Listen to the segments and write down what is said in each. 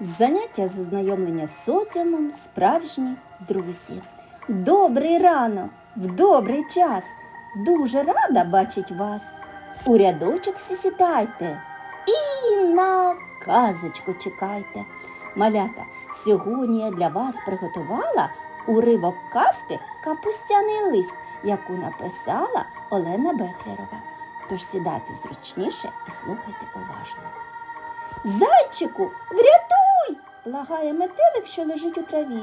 Заняття з ознайомлення з соціумом справжні друзі. Добрий ранок, в добрий час. Дуже рада бачить вас. У рядочок всі сідайте і на казочку чекайте. Малята, сьогодні я для вас приготувала уривок казки Капустяний лист, яку написала Олена Бехлерова. Тож сідайте зручніше і слухайте уважно. Зайчику, врятуй! Лагає метелик, що лежить у траві.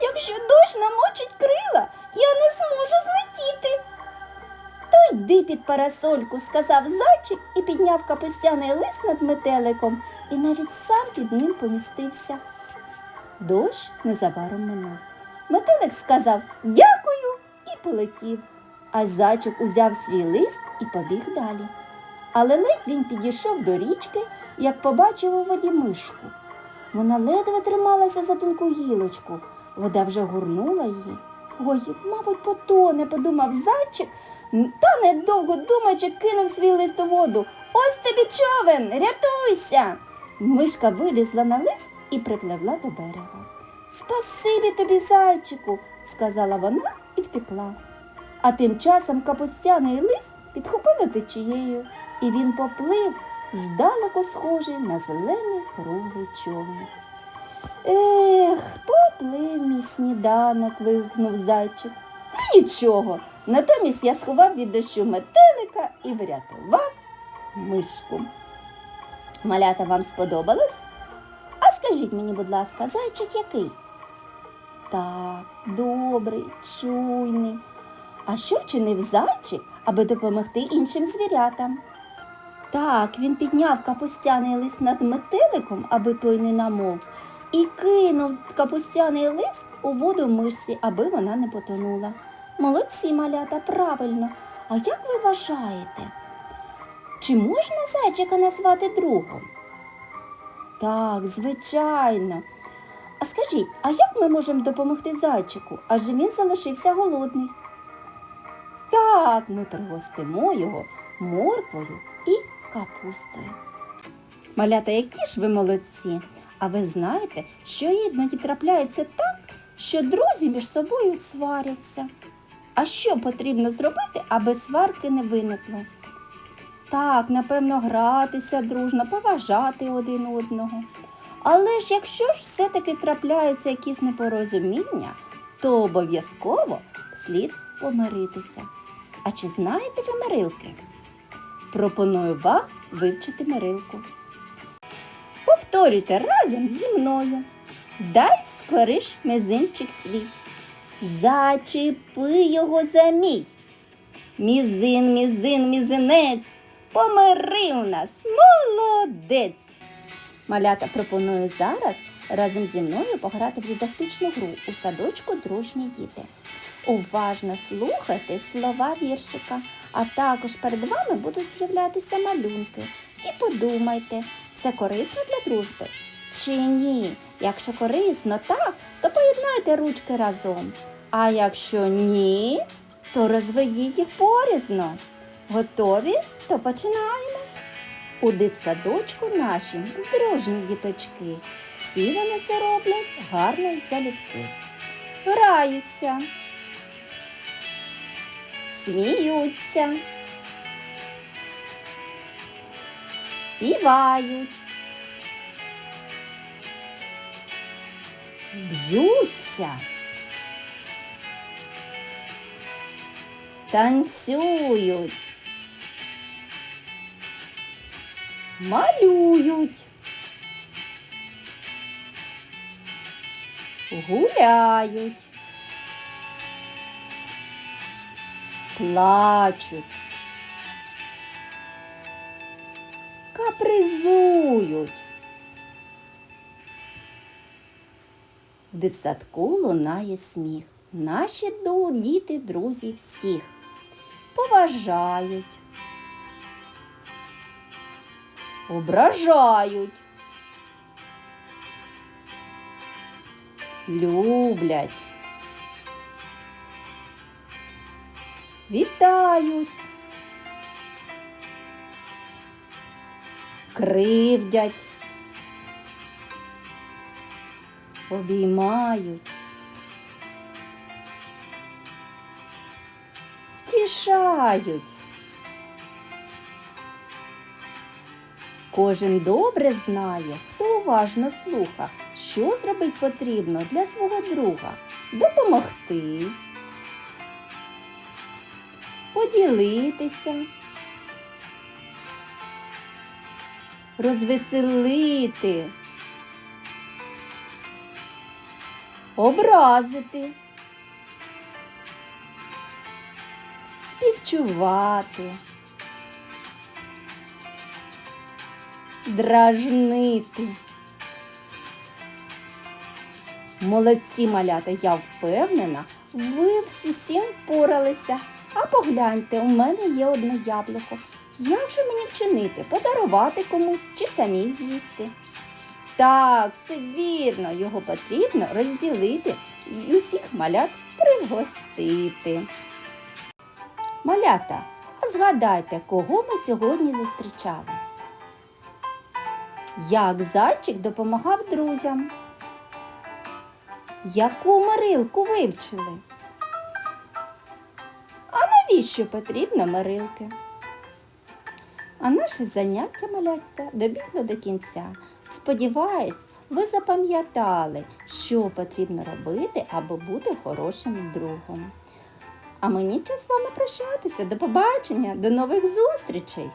Якщо дощ намочить крила, я не зможу злетіти. То йди під парасольку, сказав зайчик і підняв капустяний лист над метеликом і навіть сам під ним помістився. Дощ незабаром минув. Метелик сказав дякую і полетів. А зайчик узяв свій лист і побіг далі. Але ледь він підійшов до річки, як побачив у воді мишку. Вона ледве трималася за тонку гілочку. Вода вже гурнула її. Ой, мабуть, потоне, подумав зайчик, та недовго думаючи, кинув свій лист у воду. Ось тобі човен, рятуйся. Мишка вилізла на лист і припливла до берега. Спасибі тобі, зайчику, сказала вона і втекла. А тим часом капустяний лист підхопило течією, і він поплив здалеку схожий на зелений круглий човник. Ех, поплив мій сніданок, вигукнув зайчик. Ну нічого. Натомість я сховав від дощу метелика і врятував мишку. Малята вам сподобалось? А скажіть мені, будь ласка, зайчик який? Так, добрий, чуйний. А що вчинив зайчик, аби допомогти іншим звірятам? Так, він підняв капустяний лист над метеликом, аби той не намов, і кинув капустяний лист у воду мишці, аби вона не потонула. Молодці, малята, правильно. А як ви вважаєте? Чи можна зайчика назвати другом? Так, звичайно. А скажіть, а як ми можемо допомогти зайчику? Адже він залишився голодний. Так, ми пригостимо його морквою капустою. Малята, які ж ви молодці! А ви знаєте, що іноді трапляється так, що друзі між собою сваряться. А що потрібно зробити, аби сварки не виникло? Так, напевно, гратися дружно, поважати один одного. Але ж якщо ж все-таки трапляються якісь непорозуміння, то обов'язково слід помиритися. А чи знаєте ви мирилки? Пропоную вам вивчити мирилку. Повторюйте разом зі мною. Дай скориш мизинчик свій. Зачепи його за мій. Мізин, мізин, мізинець, помирив нас, молодець. Малята пропоную зараз разом зі мною пограти в дидактичну гру у садочку дружні діти. Уважно слухайте слова віршика, а також перед вами будуть з'являтися малюнки. І подумайте, це корисно для дружби? Чи ні? Якщо корисно так, то поєднайте ручки разом. А якщо ні, то розведіть їх порізно. Готові? То починаємо. У дитсадочку наші дружні діточки. Всі вони це роблять гарно й залюбки. Граються, сміються, співають, б'ються, танцюють. малюють, гуляють, плачуть, капризують. В дитсадку лунає сміх. Наші діти, друзі всіх поважають. ображають, люблять, вітають, кривдять, обіймають, втішають. Кожен добре знає, хто уважно слуха, що зробити потрібно для свого друга. Допомогти, поділитися, розвеселити, образити, співчувати. дражнити. Молодці малята, я впевнена, ви з усім впоралися. А погляньте, у мене є одне яблуко. Як же мені вчинити? Подарувати комусь чи самі з'їсти? Так, все вірно, його потрібно розділити і усіх малят пригостити. Малята, а згадайте, кого ми сьогодні зустрічали? Як зайчик допомагав друзям? Яку мирилку вивчили? А навіщо потрібно мирилки? А наше заняття малятка добігло до кінця. Сподіваюсь, ви запам'ятали, що потрібно робити, аби бути хорошим другом. А мені час з вами прощатися. До побачення, до нових зустрічей!